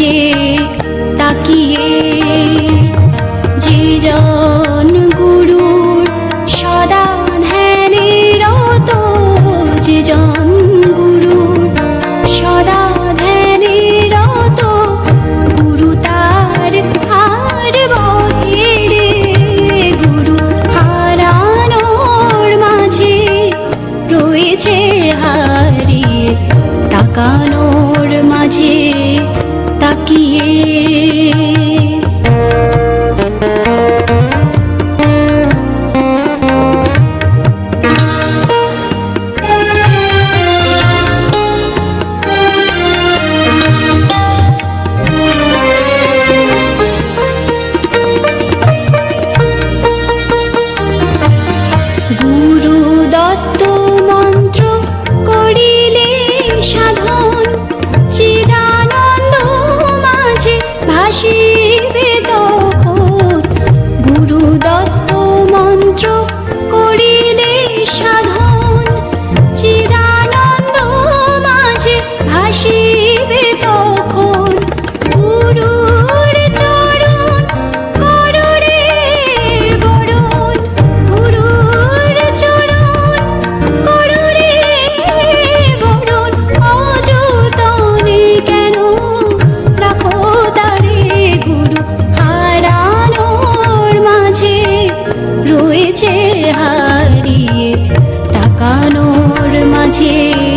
কাছে তাকিয়ে যে জন গুরুর সদা ধ্যানে রত যে জন গুরুর সদা ধ্যানে রত গুরু তার হার বহে গুরু হারানোর মাঝে রয়েছে হারিয়ে, তাকানোর মাঝে 你。情。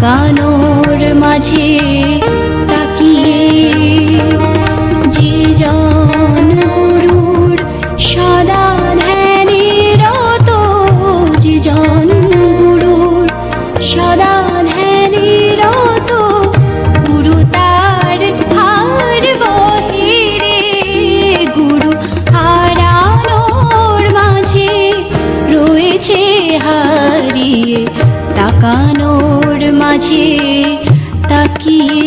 কানোর মাঝে তাকিয়ে যে জন গুরুর সদা ধ্যানে রত, যে গুরুর সদা ধ্যানে গুরু তার ভার বহিরে গুরু হারানোর মাঝে রয়েছে হারিয়ে তাকানোর মাঝে তাকিয়ে